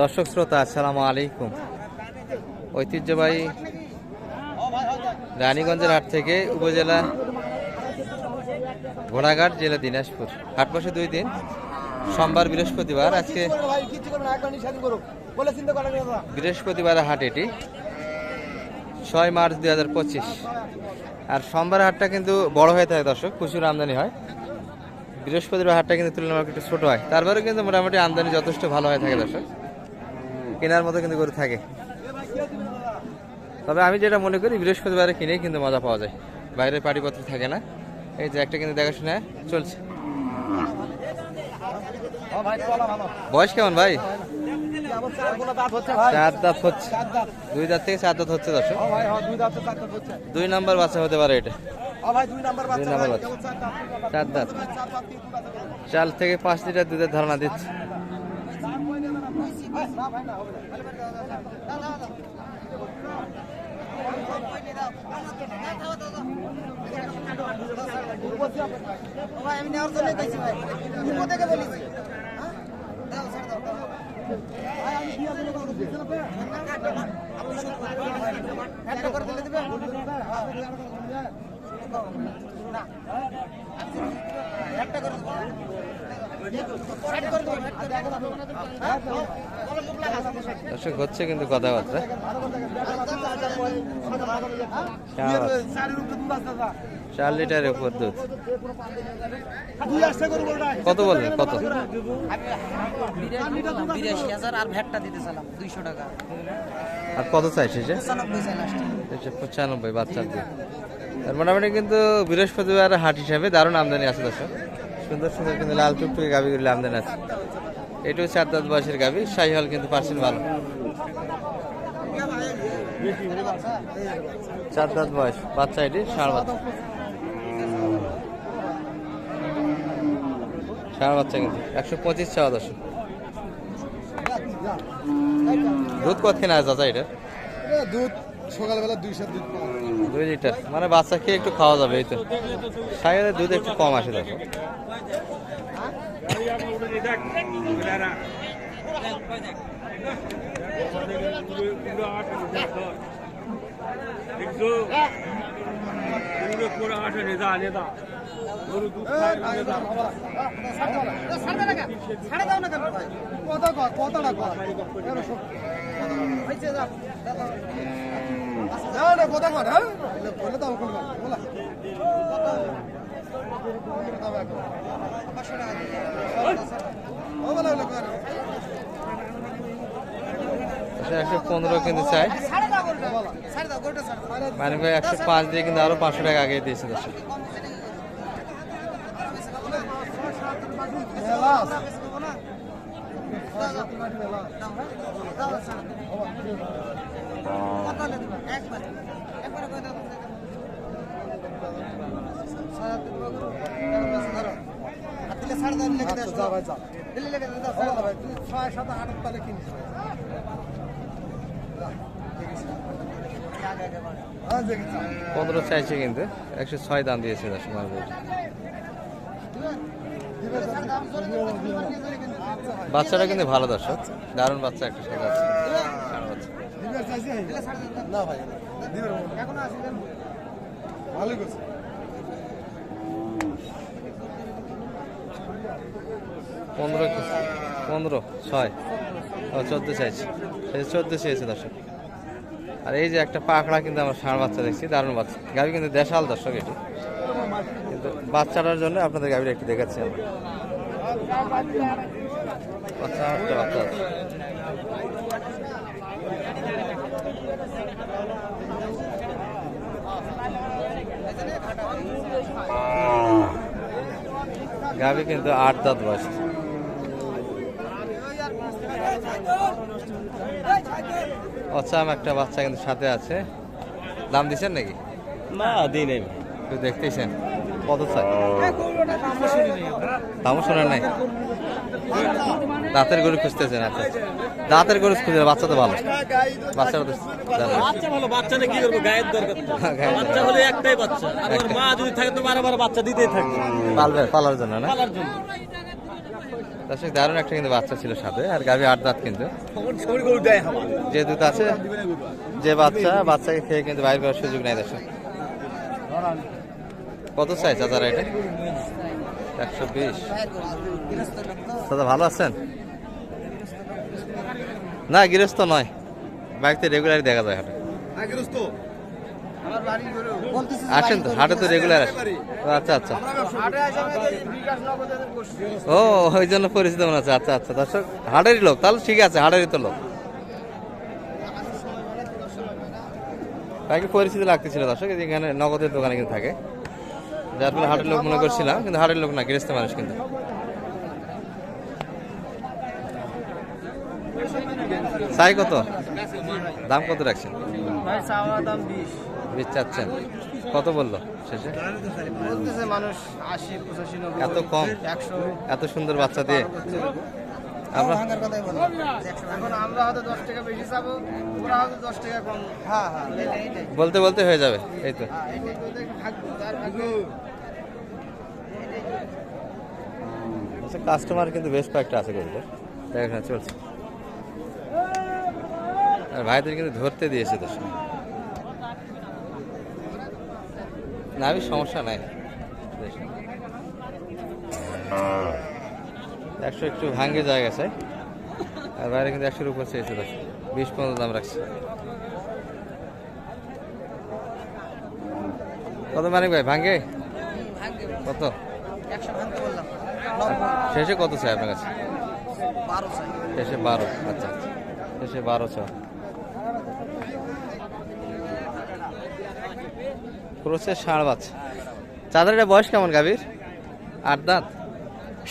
দর্শক শ্রোতা, আসসালামু আলাইকুম। ঐতিহ্যবাহী রানীগঞ্জের হাট থেকে উপজেলা ঘোড়াঘাট, জেলা দিনাজপুর। হাট বসে দুই দিন, সোমবার বৃহস্পতিবার, আজকে বৃহস্পতিবার হাট এটি, ছয় মার্চ দুই হাজার পঁচিশ। আর সোমবার হাটটা কিন্তু বড় হয়ে থাকে দর্শক, প্রচুর আমদানি হয়। বৃহস্পতিবার হাটটা কিন্তু তুলনামূলক একটু ছোট হয়। তারপরে কিন্তু মোটামুটি আমদানি যথেষ্ট ভালো হয়ে থাকে দর্শক। কেনার মতো কিন্তু গরু থাকে। তবে আমি যেটা মনে করি, বৃহস্পতিবারে কিনেই কিন্তু মজা পাওয়া যায়। বাইরে পাটিপত্র থাকে না। এই যে একটা কিন্তু দেখাশোনা চলছে। বয়স কেমন ভাই? চার দাঁত হচ্ছে। দুই দাঁত থেকে চার দাঁত হচ্ছে দর্শক। দুই নাম্বার বাচ্চা হতে পারে এটা। নাম্বার বাচ্চা চার দাঁত? চার থেকে পাঁচ লিটার দুধের ধারণা দিচ্ছে। আমি নেওয়ার জন্য ভাই থেকে বলেছি একটা করে দিলে দিবে দর্শক হচ্ছে কিন্তু কথাবার্তা। চার লিটারের উপর দুধ। কত বললেন? কত? বিরাশি হাজার আর ভ্যাটটা দিতেছিলাম দুইশো টাকা আর কত চাই পঁচানব্বই বাচ্চার দিয়ে তার মোটামুটি কিন্তু বৃহস্পতিবার হাট হিসাবে দারুণ আমদানি আছে, দর্শক। সুন্দর সুন্দর কিন্তু লাল টুকটুকে গাভিগুলি আমদানি আছে। এটাও চার দাঁত বয়সের গাভি শাহিহল কিন্তু পার্সেন্ট ভালো। চার দাঁত বয়স, বাচ্চা এটি, ষাঁড় বাচ্চা। ষাঁড় বাচ্চা কিন্তু, একশো পঁচিশ চাওয়া দশ দুধ কত কেনা আছে, চাচা, এটা? দুধ সকালবেলা দুইশো দুধ পাওয়া দুই লিটার মানে বাচ্চা খেয়ে একটু খাওয়া যাবে এই তো সাইকেলের দুধ একটু কম আসে দেখো কেন ভাই কথা কর। একশো পনেরো কিন্তু চাই পাঁচ দিয়ে কিন্তু আরও পাঁচশো টাকা আগে দিয়েছে দর্শক। পনেরো চাইছে কিন্তু, একশো ছয় দাম দিয়েছে বাচ্চাটা কিন্তু ভালো দর্শক, দারুণ বাচ্চা একটা সাথে আছে ষাঁড় বাচ্চা। দিবের চাইছে? না ভাই, দিবের নেই। করছে। পনেরো পনেরো ছয়। ও চোদ্দ চাইছে। চোদ্দ চেয়েছে দর্শক। আর এই যে একটা পাকড়া কিন্তু আমার ষাঁড় বাচ্চা দেখছি দারুণ বাচ্চা। গাভি কিন্তু দেশাল দর্শক এটি। কিন্তু বাচ্চাটার জন্য আপনাদের গাভিটা একটু দেখাচ্ছি আমরা। বাচ্চা একটা বাচ্চা। গাভি কিন্তু আট দাঁত বয়স। অচাম একটা বাচ্চা কিন্তু সাথে আছে। দাম দিচ্ছেন নাকি? না দিই নাই একটু দেখতেছেন। কত চাই? দামও শোনার নাই। দাঁতের গরু খুঁজতেছেন আচ্ছা আচ্ছা। দাঁতের গরু খুঁজে বাচ্চা তো ভালো। বাচ্চাটা তো বাচ্চা ভালো বাচ্চাটা কি করব? গায়ের দরকার দরকার। বাচ্চা হলে একটাই বাচ্চা। আর মা যদি থাকে তো বাচ্চা দিতেই পালবে পালার জন্য না? পালার জন্য। দর্শক দারুণ একটা কিন্তু বাচ্চা ছিল সাথে আর গাভী আট দাঁত কিন্তু। যে দুধ আছে যে বাচ্চা বাচ্চাকে খেয়ে কিন্তু বাইরে করার সুযোগ নেই দর্শক। কত চাই চাচারা এটা? একশো বিশ। দাদা ভালো আছেন? না গৃহস্থ নয়। বাইকতে রেগুলারই দেখা যায় হাটে। আসেন তো হাটে তো রেগুলার আসেন আচ্ছা আচ্ছা। ও ওই জন্য পরিচিত মনে আছে আচ্ছা আচ্ছা দর্শক হাটেরই লোক। তাহলে ঠিক আছে হাটেরই তো লোক। তাকে পরিচিতি লাগতেছিল দর্শক এখানে নগদের দোকানে কিন্তু থাকে। যার ফলে হাটের লোক মনে করছিলাম কিন্তু হাটের লোক না গৃহস্থ মানুষ কিন্তু। চাই কত? দাম কত রাখছেন? ভাই চাওয়া দাম বিশ। চাচ্ছেন। কত বলল শেষে? বলতেছে মানুষ আশি পঁচাশি এত কম? একশো। এত সুন্দর বাচ্চা দিয়ে? আমরা এখন আমরা হয়তো দশ টাকা বেশি চাবো ওরা হয়তো দশ টাকা কম। হ্যাঁ হ্যাঁ বলতে বলতে হয়ে যাবে এই তো। হ্যাঁ, দেখি ভাগ্য আচ্ছা কাস্টমার কিন্তু বেশ কয়েকটা আছে গরুটার দেখাশোনা চলছে আর ভাইদের কিন্তু ধরতে দিয়েছে তো না আমি সমস্যা নাই। একশো একটু ভাঙ্গে জায়গা গেছে আর বাইরে কিন্তু একশোর উপর চেয়েছে দশ বিশ পনেরো দাম রাখছে। কত মানিক ভাই ভাঙ্গে? কত? শেষে কত চাই আপনার কাছে? শেষে বারো আচ্ছা আচ্ছা। শেষে বারো ছ ক্রোসের ষাঁড় বাচ্চা চাঁদের বয়স কেমন, গাভীর? আট দাঁত?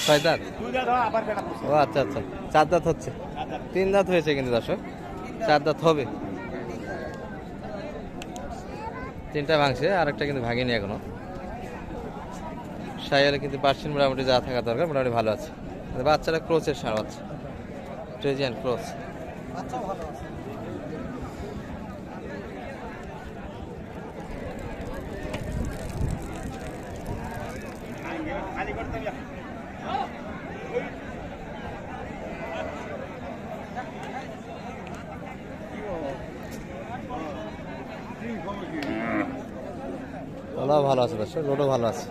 ছয় দাঁত? ও আচ্ছা আচ্ছা। চার দাঁত হচ্ছে। তিন দাঁত হয়েছে কিন্তু, দর্শক। চার দাঁত হবে। তিনটা ভাঙছে আর একটা কিন্তু ভাঙেনি এখনও। সাইয়ালে কিন্তু পার্সেন্ট মোটামুটি যা থাকা দরকার, মোটামুটি ভালো আছে। বাচ্চারা ক্রোচের সার বাচ্চা ট্রেজিয়ান ক্রোচ। ভালো আছে দর্শক রোডও ভালো আছে।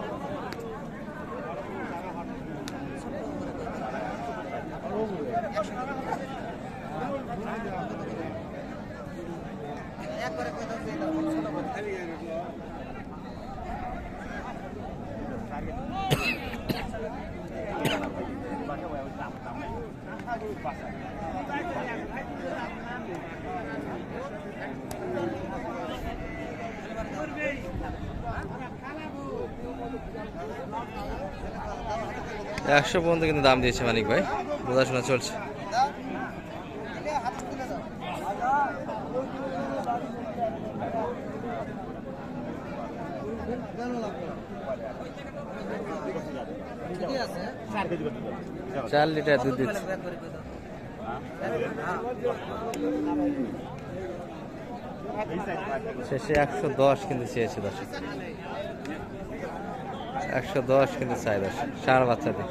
কই দাও দিয়ে দাও ছোট করে। একশো পর্যন্ত কিন্তু দাম দিয়েছে মানিক ভাই। বোঝাশোনা চলছে। চার লিটার দুধ দিচ্ছে। শেষে একশো দশ কিন্তু চেয়েছে দর্শক। একশো দশ কিন্তু দর্শক সার বাচ্চাদের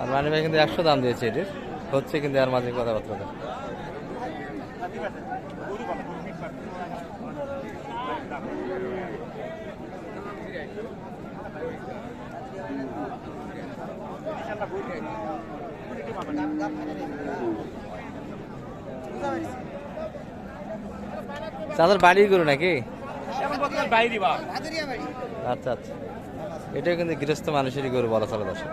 আর মানি ভাই কিন্তু একশো দাম দিয়েছে এটির। হচ্ছে কিন্তু আর মাঝে কথাবার্তা। বলে। চাঁদের বাড়ি গরু নাকি? আচ্ছা আচ্ছা। এটাও কিন্তু গৃহস্থ মানুষেরই গরু বলা চলে দর্শক।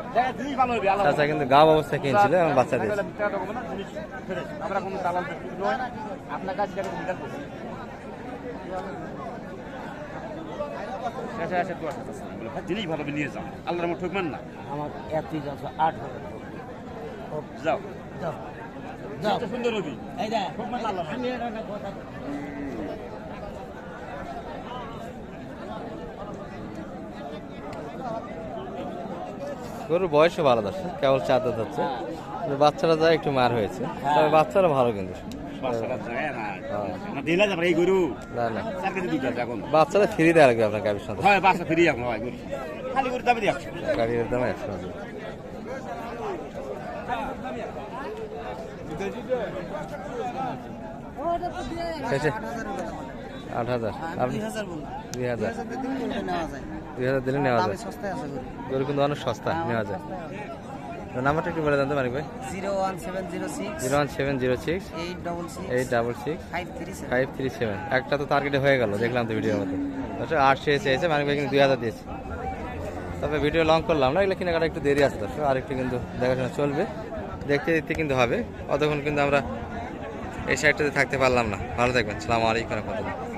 চাচা কিন্তু গাও অবস্থা কিনছিল এবং বাচ্চা দিয়েছে। জিনিস নিয়ে যাও। আল্লাহর ঠকবেন না? আমার আট যাও। যাও। যাও। সুন্দর রবি আমি কথা গরুর বয়সও ভালো দর্শক কেবল চার দাঁত হচ্ছে। বাচ্চারা যায় একটু মার হয়েছে। তবে বাচ্চারা ভালো কিন্তু। আছে বাচ্চারা ফ্রি দেওয়া লাগবে আপনার গাড়ির সাথে গাড়ির দাম একশো আট হাজার। আপনি দুই হাজার। দুই হাজার হাজার দিন নেওয়া যায়। দিলে নেওয়া গরু। কিন্তু অনেক সস্তা নেওয়া যায়। নাম্বারটা একটু বলে জানতে মানিক ভাই। Zero one seven zero six zero one seven zero six eight double six eight double six five three seven. একটা তো টার্গেটে হয়ে গেল দেখলাম তো ভিডিওর মধ্যে দর্শক আট সে চেয়েছে মানিক ভাই কিন্তু দুই হাজার দিয়েছে। তবে ভিডিও লং করলাম না এগুলো কেনাকাটা একটু দেরি আছে দর্শক আর একটু কিন্তু দেখাশোনা চলবে। দেখতে দেখতে কিন্তু হবে। অতক্ষণ কিন্তু আমরা এই সাইডটাতে থাকতে পারলাম না। ভালো থাকবেন সালামু আলাইকুম রহমতুল্লাহ।